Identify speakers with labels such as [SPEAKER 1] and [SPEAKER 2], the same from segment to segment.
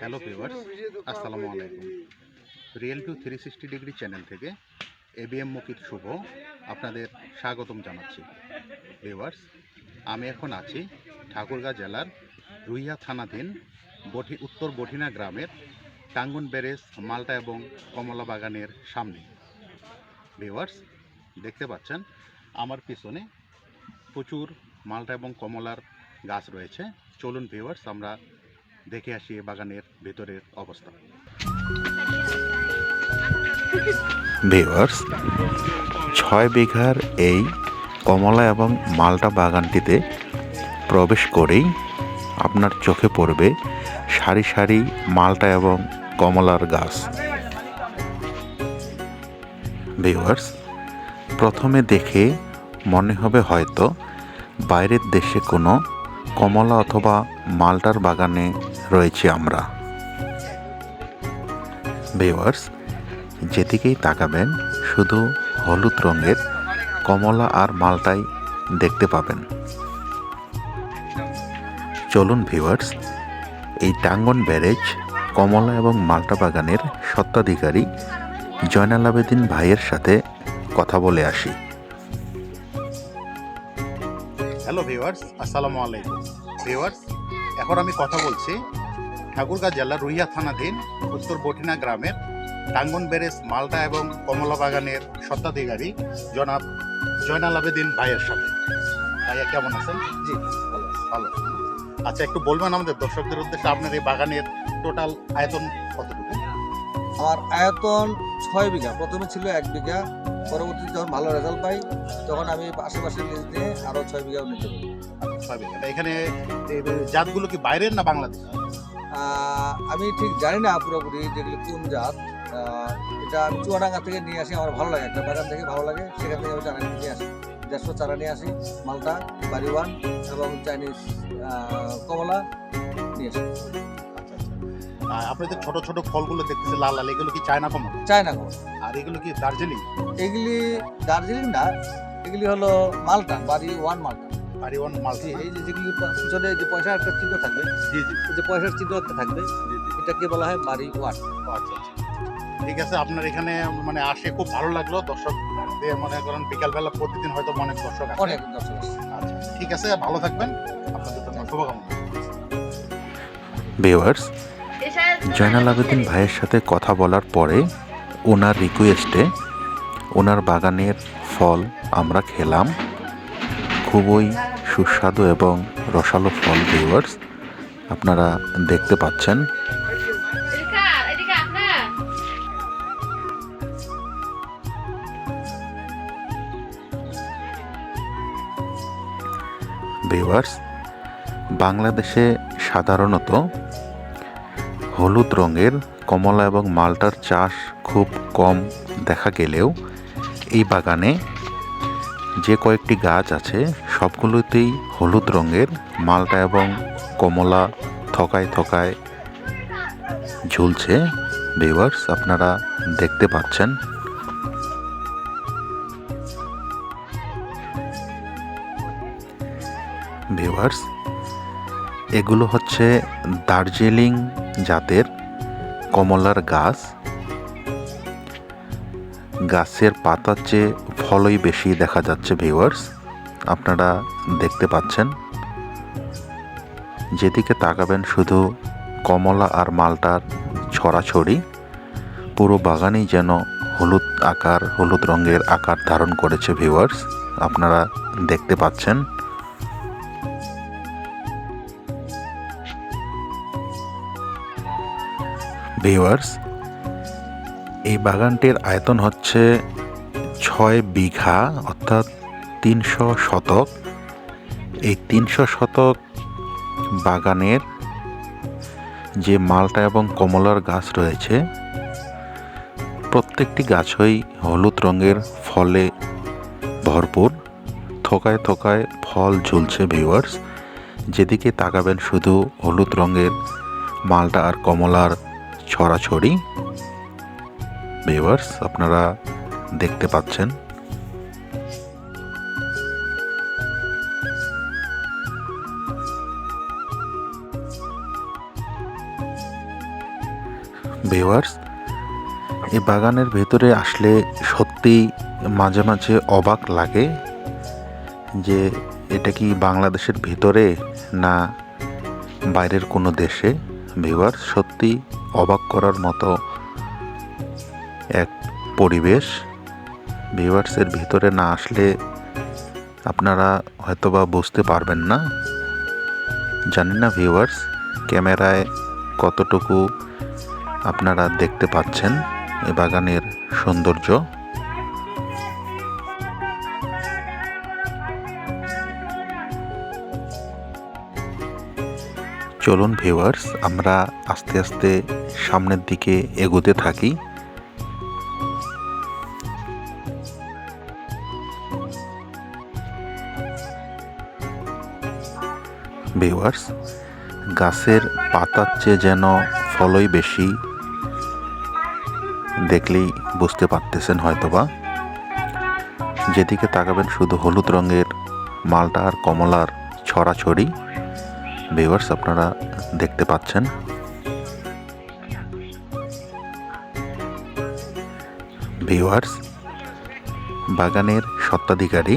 [SPEAKER 1] Hello viewers আসসালামু আলাইকুম। Real two three sixty degree channel থেকে এবিএম মুকিত শুভ। আপনাদের স্বাগতম জানাচ্ছি। ভিউয়ার্স আমি এখন আছি ঠাকুরগাঁ জেলার রুইয়া থানাধীন বঠি উত্তর বঠিনা গ্রামের টাঙ্গুন ব্যারেজ মালটা এবং কমলা বাগানের সামনে। ভিউয়ার্স দেখতে পাচ্ছেন আমার পিছনে প্রচুর মালটা এবং কমলার গাছ রয়েছে। চলুন ভিউয়ার্স আমরা দেখে আসি বাগানের ভেতরের অবস্থা। ভিউয়ার্স, ছয় বিঘার এই কমলা এবং মালটা বাগানটিতে প্রবেশ করেই আপনার চোখে পড়বে সারি সারি মালটা এবং কমলার গাছ। ভিউয়ার্স, প্রথমে দেখে মনে হবে হয়তো বাইরের দেশে কোনো কমলা অথবা মালটার বাগানে রয়েছে আমরা। ভিউয়ার্স যেদিকেই তাকাবেন, শুধু হলুদ রঙের কমলা আর মালটাই দেখতে পাবেন। চলুন ভিওয়ার্স এই টাঙ্গন ব্যারেজ, কমলা এবং মালটা বাগানের স্বত্বাধিকারী জয়নাল আবেদিন ভাইয়ের সাথে কথা বলে আসি। হ্যালো ভিওয়ার্স আসসালামু আলাইকুম। ভিউয়ার্স এখন আমি কথা বলছি ঠাকুরগাঁ জেলার রুইয়া থানাধীন উত্তর বটিনা গ্রামের টাঙ্গন ব্যারেজ মালদা এবং কমলা বাগানের স্বত্বাধিকারী জনাব জয়নাল আবেদিন ভাইয়ের সাথে। ভাইয়া কেমন আছেন?
[SPEAKER 2] জি ভালো
[SPEAKER 1] আচ্ছা একটু বলবেন আমাদের দর্শকদের উদ্দেশ্যে আপনার এই বাগানের টোটাল আয়তন কতটুকু?
[SPEAKER 2] আমার আয়তন ছয় বিঘা। প্রথমে ছিল এক বিঘা পরবর্তীতে যখন ভালো রেজাল্ট পাই তখন আমি আশেপাশে লিজ দিয়ে আরও ছয় বিঘা উন্নীত করি
[SPEAKER 1] ছয় বিঘা। তা এখানে জাতগুলো কি বাইরের না বাংলাদেশ
[SPEAKER 2] আমি ঠিক জানি না পুরোপুরি যেগুলি কোন জাত। এটা আমি চুয়াডাঙ্গা থেকে নিয়ে আসি আমার ভালো লাগে একটা বাগান থেকে ভালো লাগে। সেখান থেকে আমি চারা নিয়ে আসি দেড়শো চারা নিয়ে আসি মালটা বাড়িওয়ান এবং চাইনিজ কমলা নিয়ে আসি।
[SPEAKER 1] আচ্ছা আচ্ছা। আপনি যে ছোট ছোট ফলগুলো দেখতেছি লাল লাল এগুলো কি চায়না কমল?
[SPEAKER 2] চায়না কমলা।
[SPEAKER 1] আর এগুলো কি দার্জিলিং?
[SPEAKER 2] এগুলি দার্জিলিং না এগুলি হলো মালটা বাড়ি ওয়ান মালটা।
[SPEAKER 1] আরিওয়ান
[SPEAKER 2] জি,
[SPEAKER 1] মালটি
[SPEAKER 2] এই যে যেগুলি পিছনে যে পয়সার একটা চিহ্ন থাকবে
[SPEAKER 1] জি জি।
[SPEAKER 2] যে পয়সার চিহ্ন একটা থাকবে
[SPEAKER 1] জি জি।
[SPEAKER 2] এটাকে বলা হয় বাড়ি ওয়ান
[SPEAKER 1] ও, আচ্ছা আচ্ছা। ঠিক আছে আপনার এখানে মানে আসে খুব ভালো লাগল। দর্শক দিয়ে মনে করেন বিকালবেলা প্রতিদিন হয়তো অনেক দর্শক
[SPEAKER 2] অনেক দর্শক
[SPEAKER 1] আচ্ছা ঠিক আছে ভালো থাকবেন। আপনাদের জন্য শুভকামনা। ভিউয়ার্স জয়নাল আবেদিন ভাইয়ের সাথে কথা বলার পরে ওনার রিকোয়েস্টে ওনার বাগানের ফল আমরা খেলাম। খুবই সুস্বাদু এবং রসালো ফল ভিউয়ার্স আপনারা দেখতে পাচ্ছেন। ভিউয়ার্স বাংলাদেশে সাধারণত হলুদ রঙের কমলা এবং মালটার চাষ খুব কম দেখা গেলেও এই বাগানে যে কয়েকটি গাছ আছে সবগুলোতেই হলুদ রঙের মালটা এবং কমলা থকায় থকায় ঝুলছে। ভিউয়ার্স আপনারা দেখতে পাচ্ছেন। ভিউয়ার্স এগুলো হচ্ছে দার্জিলিং জাতের কমলার গাছ। গাছের পাতার চেয়ে ফলই বেশি দেখা যাচ্ছে ভিউয়ার্স আপনারা দেখতে পাচ্ছেন। যেদিকে তাকাবেন শুধু কমলা আর মালটার ছড়াছড়ি, পুরো বাগানই যেন হলুদ আকার, হলুদ রঙের আকার ধারণ করেছে ভিউয়ার্স আপনারা দেখতে পাচ্ছেন। ভিউয়ার্স এই বাগানটির আয়তন হচ্ছে ছয় বিঘা, অর্থাৎ তিনশো শতক। এই তিনশো শতক বাগানের যে মালটা এবং কমলার গাছ রয়েছে, প্রত্যেকটি গাছই হলুদ রঙের ফলে ভরপুর। থোকায় থোকায় ফল ঝুলছে ভিউয়ার্স যেদিকে তাকাবেন শুধু হলুদ রঙের মালটা আর কমলার ছড়াছড়ি। ভিউয়ার্স আপনারা দেখতে পাচ্ছেন ভিউয়ার্স এই বাগানের ভেতরে আসলে সত্যি মাঝে মাঝে অবাক লাগে যে এটা কি বাংলাদেশের ভিতরে না বাইরের কোনো দেশে? ভিউয়ার্স সত্যি অবাক করার মতো এক পরিবেশ। ভিউয়ার্সের ভিতরে না আসলে আপনারা হয়তোবা বুঝতে পারবেন না। জানি না ভিউয়ার্স ক্যামেরায় কতটুকু আপনারা দেখতে পাচ্ছেন এ বাগানের সৌন্দর্য। চলুন ভিউয়ার্স আমরা আস্তে আস্তে সামনের দিকে এগোতে থাকি। ভিউয়ার্স গাছের পাতার চেয়ে যেন ফলই বেশি দেখলেই বুঝতে পারতেছেন হয়তোবা। যেদিকে তাকাবেন শুধু হলুদ রঙের মালটা আর কমলার ছড়াছড়ি। ভিউয়ার্স আপনারা দেখতে পাচ্ছেন। ভিউয়ার্স বাগানের স্বত্বাধিকারী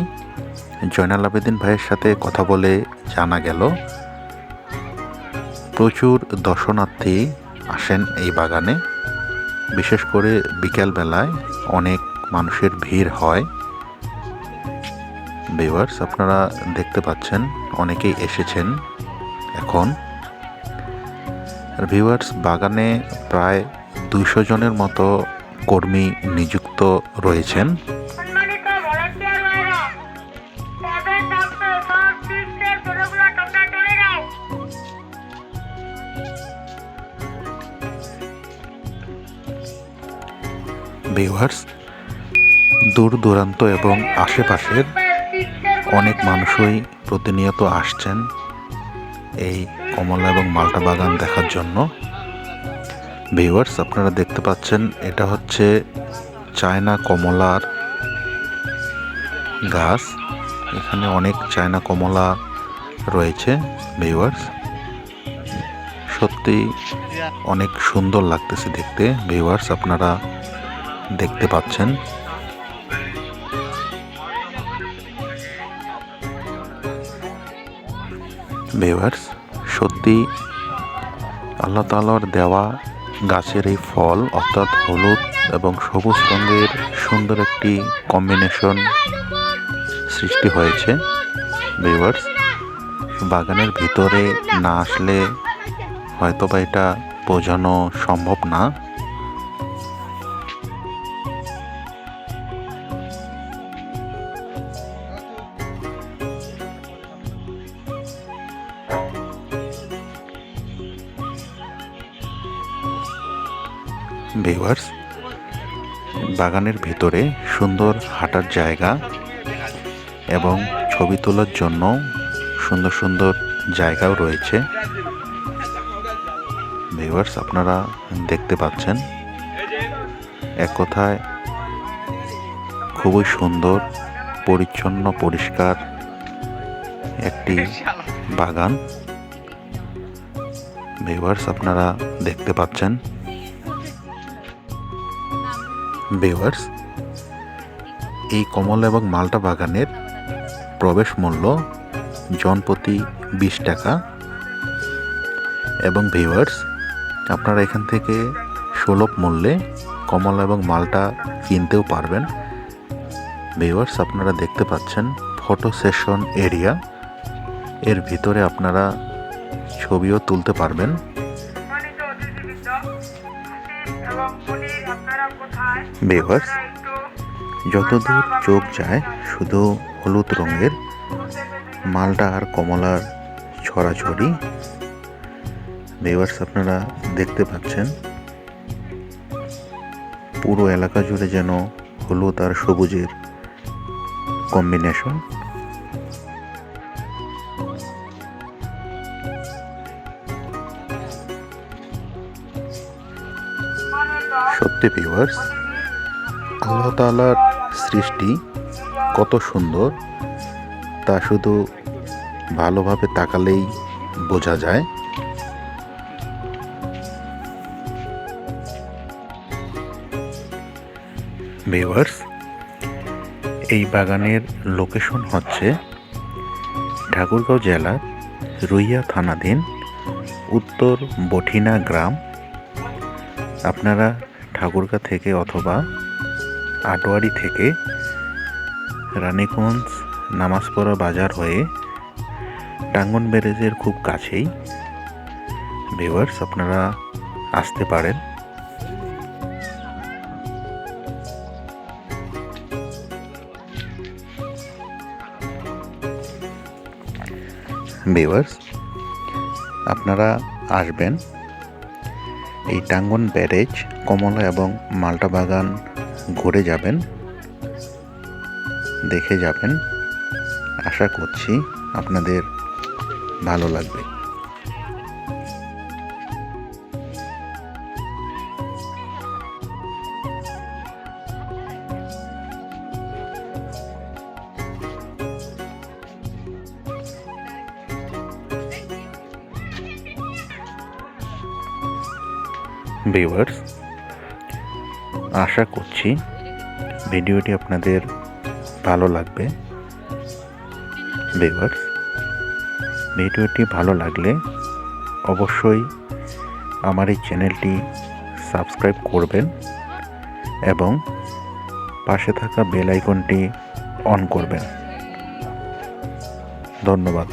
[SPEAKER 1] জয়নাল আবেদিন ভাইয়ের সাথে কথা বলে জানা গেল, প্রচুর দর্শনার্থী আসেন এই বাগানে। বিশেষ করে বিকেলবেলায় অনেক মানুষের ভিড় হয়। ভিউয়ার্স আপনারা দেখতে পাচ্ছেন, অনেকেই এসেছেন এখন। ভিউয়ার্স বাগানে প্রায় দুইশো জনের মতো কর্মী নিযুক্ত রয়েছেন। ভিউয়ার্স দূর দূরান্ত এবং আশেপাশের অনেক মানুষই প্রতিনিয়ত আসছেন এই কমলা এবং মাল্টা বাগান দেখার জন্য। ভিউয়ার্স আপনারা দেখতে পাচ্ছেন, এটা হচ্ছে চায়না কমলার গাছ। এখানে অনেক চায়না কমলা রয়েছে ভিউয়ার্স সত্যি অনেক সুন্দর লাগতেছে দেখতে ভিউয়ার্স আপনারা দেখতে পাচ্ছেন। ভিউয়ার্স, সত্যি আল্লাহ তালার দেওয়া গাছের এই ফল, অর্থাৎ হলুদ এবং সবুজ রঙের সুন্দর একটি কম্বিনেশন সৃষ্টি হয়েছে। ভিউয়ার্স, বাগানের ভিতরে না আসলে হয়তো বা এটা বোঝানো সম্ভব না। ভিউয়ার্স বাগানের ভিতরে সুন্দর হাঁটার জায়গা এবং ছবি তোলার জন্য সুন্দর সুন্দর জায়গাও রয়েছে। ভিউয়ার্স আপনারা দেখতে পাচ্ছেন এক কথায় খুবই সুন্দর, পরিচ্ছন্ন, পরিষ্কার একটি বাগান। ভিউয়ার্স আপনারা দেখতে পাচ্ছেন ভিউয়ার্স এই কমলা এবং মালটা বাগানের প্রবেশ মূল্য জনপ্রতি বিশ টাকা। এবং ভিউয়ার্স আপনারা এখান থেকে সুলভ মূল্যে কমলা এবং মালটা কিনতেও পারবেন। ভিউয়ার্স আপনারা দেখতে পাচ্ছেন ফটো সেশন এরিয়া এর ভিতরে আপনারা ছবিও তুলতে পারবেন।
[SPEAKER 3] একটু
[SPEAKER 1] যতদূর চোখ যায় শুধু হলুদ রঙের, মালটা আর কমলার ছড়াছড়ি। ভিউয়ার্স আপনারা দেখতে পাচ্ছেন, পুরো এলাকা জুড়ে যেন হলুদ আর সবুজের কম্বিনেশন সত্যি ভিউয়ার্স আল্লাহ তাআলার সৃষ্টি কত সুন্দর, তা শুধু ভালোভাবে তাকালেই বোঝা যায়। ভিউয়ার্স, এই বাগানের লোকেশন হচ্ছে ঠাকুরগাঁও জেলার রুইয়া থানাধীন উত্তর বঠিনা গ্রাম। আপনারা ঠাকুরগাঁ থেকে অথবা আটোয়ারি থেকে রানীগঞ্জ নামাজপড়া বাজার হয়ে টাঙ্গন ব্যারেজের খুব কাছেই। ভিউয়ার্স, আপনারা আসতে পারেন। ভিউয়ার্স, আপনারা আসবেন। এই টাঙ্গন ব্যারেজ, কমলা এবং মাল্টা বাগান ঘুরে যাবেন দেখে যাবেন। আশা করছি আপনাদের ভালো লাগবে। ভিউয়ার্স আশা করছি ভিডিওটি আপনাদের ভালো লাগবে। ভিউয়ার্স ভিডিওটি ভালো লাগলে অবশ্যই আমার এই চ্যানেলটি সাবস্ক্রাইব করবেন এবং পাশে থাকা বেল আইকনটি অন করবেন। ধন্যবাদ।